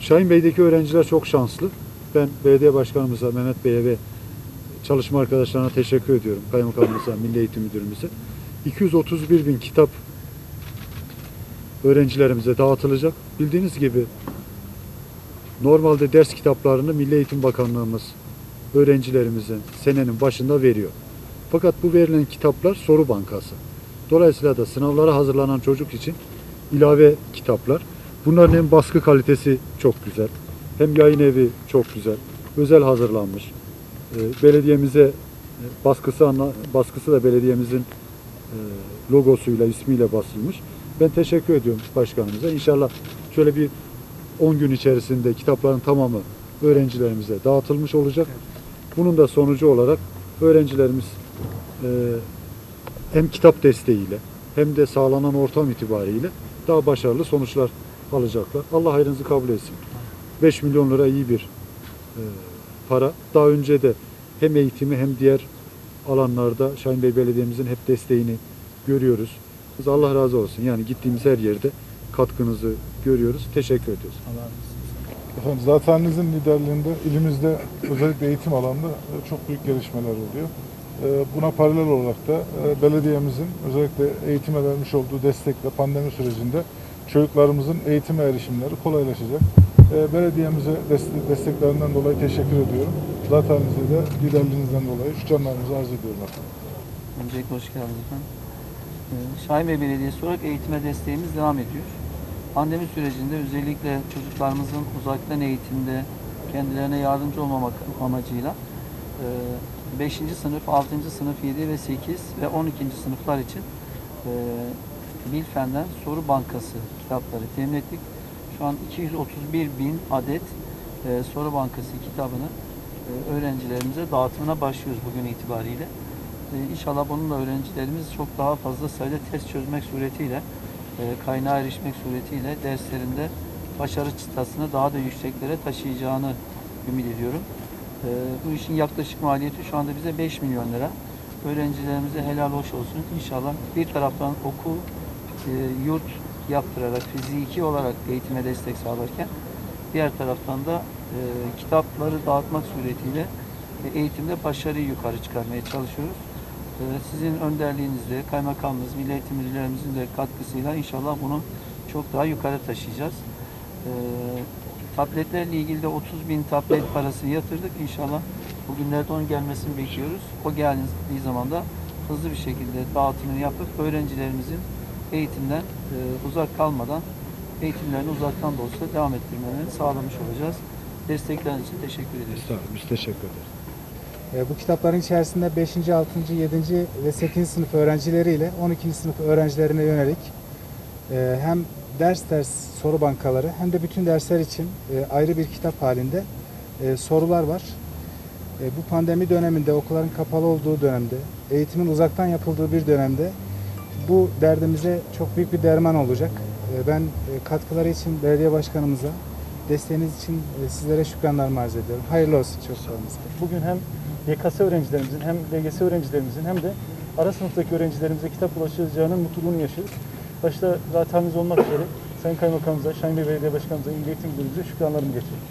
Şahin Bey'deki öğrenciler çok şanslı. Ben belediye başkanımıza, Mehmet Bey'e ve çalışma arkadaşlarına teşekkür ediyorum. Kaymakamımıza, Milli Eğitim Müdürümüze. 231 bin kitap öğrencilerimize dağıtılacak. Bildiğiniz gibi normalde ders kitaplarını Milli Eğitim Bakanlığımız öğrencilerimizin senenin başında veriyor. Fakat bu verilen kitaplar soru bankası. Dolayısıyla da sınavlara hazırlanan çocuk için ilave kitaplar. Bunların hem baskı kalitesi çok güzel, hem yayın evi çok güzel, özel hazırlanmış. Ee, Belediyemize e, baskısı baskısı da belediyemizin e, logosuyla, ismiyle basılmış. Ben teşekkür ediyorum başkanımıza. İnşallah şöyle bir 10 gün içerisinde kitapların tamamı öğrencilerimize dağıtılmış olacak. Bunun da sonucu olarak öğrencilerimiz e, hem kitap desteğiyle hem de sağlanan ortam itibariyle daha başarılı sonuçlar alacaklar. Allah hayrınızı kabul etsin. 5 milyon lira iyi bir e, para. Daha önce de hem eğitimi hem diğer alanlarda Şahin Bey Belediye'mizin hep desteğini görüyoruz. Biz Allah razı olsun. Yani gittiğimiz her yerde katkınızı görüyoruz. Teşekkür ediyoruz. Allah razı olsun. Efendim zatenizin liderliğinde ilimizde özellikle eğitim alanında çok büyük gelişmeler oluyor. E, Buna paralel olarak da e, belediyemizin özellikle eğitime vermiş olduğu destekle pandemi sürecinde çocuklarımızın eğitime erişimleri kolaylaşacak. E, Belediyemize dest- desteklerinden dolayı teşekkür ediyorum. Zatenizde de liderliğinizden dolayı şükranlarımızı arz ediyorum efendim. Öncelikle hoş geldiniz efendim. Ee, Şahin Bey Belediyesi olarak eğitime desteğimiz devam ediyor. Pandemi sürecinde özellikle çocuklarımızın uzaktan eğitimde kendilerine yardımcı olmamak amacıyla 5. sınıf, 6. sınıf, 7 ve 8 ve 12. sınıflar için e, Bilfen'den soru bankası kitapları temin ettik. Şu an 231 bin adet e, soru bankası kitabını e, öğrencilerimize dağıtımına başlıyoruz bugün itibariyle. E, İnşallah bununla öğrencilerimiz çok daha fazla sayıda test çözmek suretiyle, e, kaynağa erişmek suretiyle derslerinde başarı çıtasını daha da yükseklere taşıyacağını ümit ediyorum. E, Bu işin yaklaşık maliyeti şu anda bize 5 milyon lira. Öğrencilerimize helal hoş olsun. İnşallah bir taraftan okul, e, yurt yaptırarak, fiziki olarak eğitime destek sağlarken diğer taraftan da e, kitapları dağıtmak suretiyle e, eğitimde başarıyı yukarı çıkarmaya çalışıyoruz. Sizin önderliğinizle, kaymakamımız, milli eğitim müdürlerimizin de katkısıyla inşallah bunu çok daha yukarı taşıyacağız. Tabletlerle ilgili de 30 bin tablet parası yatırdık. İnşallah bugünlerde onun gelmesini bekliyoruz. O geldiği zaman da hızlı bir şekilde dağıtımını yapıp öğrencilerimizin eğitimden e, uzak kalmadan eğitimlerini uzaktan da olsa devam ettirmelerini sağlamış olacağız. Destekleriniz için teşekkür ediyoruz. Sağ olun. Biz teşekkür ederiz. E, Bu kitapların içerisinde 5. 6. 7. ve 8. sınıf öğrencileriyle 12. sınıf öğrencilerine yönelik e, hem ders ders soru bankaları hem de bütün dersler için e, ayrı bir kitap halinde e, sorular var. E, Bu pandemi döneminde, okulların kapalı olduğu dönemde, eğitimin uzaktan yapıldığı bir dönemde bu derdimize çok büyük bir derman olacak. E, Ben e, katkıları için belediye başkanımıza, desteğiniz için e, sizlere şükranlarımı arz ediyorum. Hayırlı olsun olun. Bugün hem YKS öğrencilerimizin hem LGS öğrencilerimizin hem de ara sınıftaki öğrencilerimize kitap ulaşacağının mutluluğunu yaşıyoruz. Başta zatenimiz olmak üzere Sayın Kaymakamımıza, Şahin Bey Belediye Başkanımıza, İl Eğitim Müdürümüze şükranlarımı getiriyorum.